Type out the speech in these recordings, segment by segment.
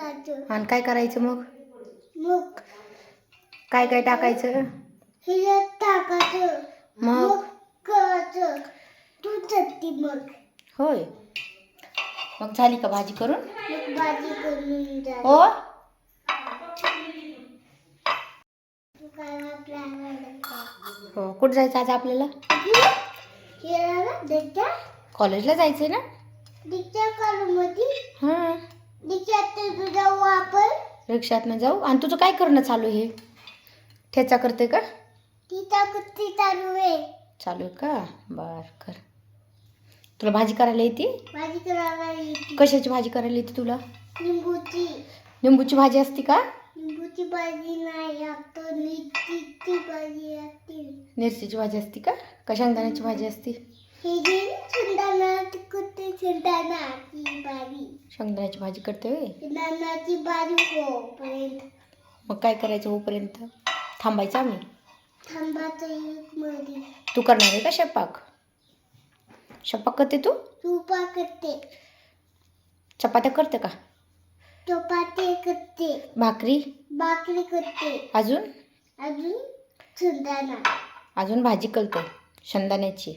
आणि काय करायचं मग? मग? काय काय टाकायचं? हिला टाकायचं. मग? करायचं. तू चटती मग. होय. मग झाली का भाजी करून? मग भाजी करून जा हो? तू काय प्लॅन हो. कुठं जायचं आज आपल्याला? हिला देखा कॉलेजला जायचंय ना? दीक्षा करू मध्ये हां दीक्षा ते तुझा वापर रिक्षातनं जाऊ. आणि तुझं काय करणं चालू आहे? ठेचा करते का? तिचा कुठे चालू आहे. चालू आहे का? बर कर. तुला भाजी करायला येते? भाजी करायला येते. कशाची भाजी करायला येते तुला? लिंबूची. लिंबूची भाजी असते का? लिंबूची भाजी नाही आता नीतीची भाजी असते. मिरचीची भाजी असते का? का शेंगदाण्याची भाजी असते? ही जी शेंगदाणा कुठे शेंगदाणाची भाजी. शेंगदाण्याची भाजी करते होय? हो पर्यंत मग काय करायचं होपर्यंत थांबायचं आम्ही? थांबाचं एक मध्ये. तू करणार आहे का स्वयंपाक स्वयंपाक करते तू? तुपा करते. चपात्या करते का? चपाती करते. भाकरी? भाकरी करते. अजून? अजून शेंगदाणा. अजून भाजी करते. शेंगदाण्याची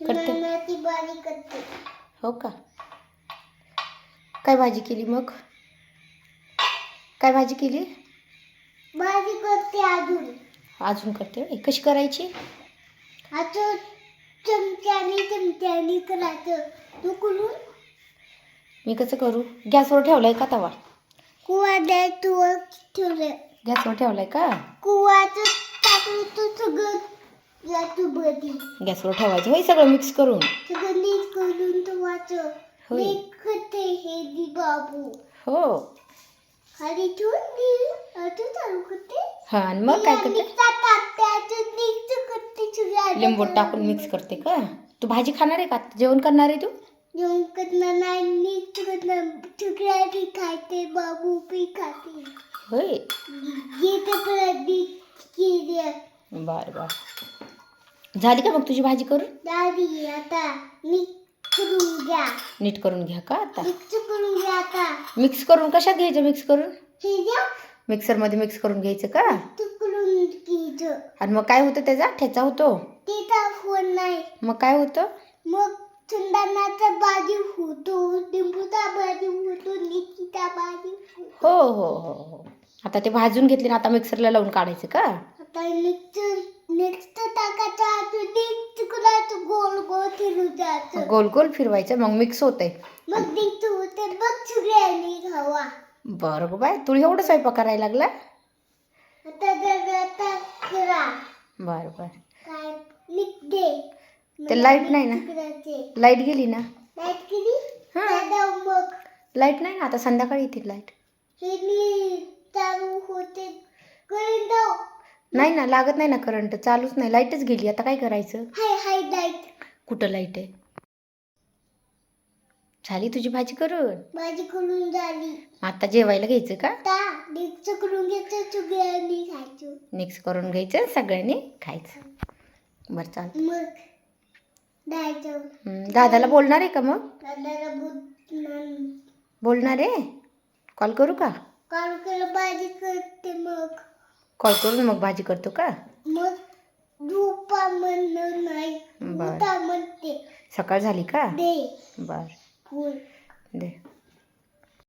करते. करते. हो का? काय भाजी केली मग? काय भाजी केली? भाजी करते अजून. अजून करते. कशी करायची? आता चमच्याने चमच्याने करायचं. तू करून? मी कसं करू? गॅसवर ठेवलाय का तवा? कुवा द्यायचं ठेवलं गॅसवर ठेवलाय का? कुवाचं टाकलं तर सगळं जातो बधी गॅसवर ठेवायचं होय सगळं मिक्स करून? सगळं नीट करून ठेवायचं होय. हे बाबू. हो. हा आणि मग काय करते? लिंबू टाकून मिक्स करते का? तू भाजी खाणार आहे का? जेवण करणार आहे तू? जेवण करणार नाही नीट करणार. सगळ्यांनी खायते बाबू पी खाते. होय. प्रदी केली बर बर. झाली का मग तुझी भाजी करून? दादी आता नीट करून घ्या. नीट करून घ्या का आता? मिक्स करून घ्या आता. मिक्स करून कशात घ्यायचं मिक्स करून? हे घ्या मिक्सरमध्ये मिक्स करून घ्यायचं का? तू करून घ्यायचं. आणि मग काय होतं त्याचा? ठेचा होतो? तिचा फोन नाही. मग काय होतं? मग चंदनाचा भाजी होतो लिंबूचा भाजी होतो निकीचा भाजी होतो. हो हो हो हो. आता ते भाजून घेतले ना आता मिक्सरला लावून काढायचं का? आता नेक्स्ट नेक्स्ट टाकायचा आता नेक्स्ट करायचं गोल गोल गोल गोल फिरवायचं मग मिक्स मग होते मग सगळ्यांनी खावा बरं गो बाय तुला एवढं स्वयंपाक करायला लागला? आता जर आता करा बरं बरं. काय? निक दे. ते light नाही ना? लाइट गेली ना? लाइट किती हा. दादा मग. लाइट नाही ना? आता संध्याकाळी येतील लाइट हे मी चालू होते. करून नाही ना लागत नाही ना करंट चालूच नाही. लाईटच गेली. आता काय करायचं? हाय हाय लाइट कुठं लाइट आहे? झाली तुझी भाजी करून? भाजी करून झाली. आता जेवायला घ्यायचं का? मिक्स करून घ्यायचं सगळ्यांनी खायचं. मिक्स करून घ्यायचं सगळ्यांनी खायचं. बरं चाल मग दादाला बोलणार आहे का मग? दादाला बोलणार आहे? कॉल करू का? काल केलं भाजी करते मग. कॉल करून मग भाजी करतो का? मग धुपा म्हणणं नाही बरं. उता म्हणते सकाळ झाली का? दे. बर. दे.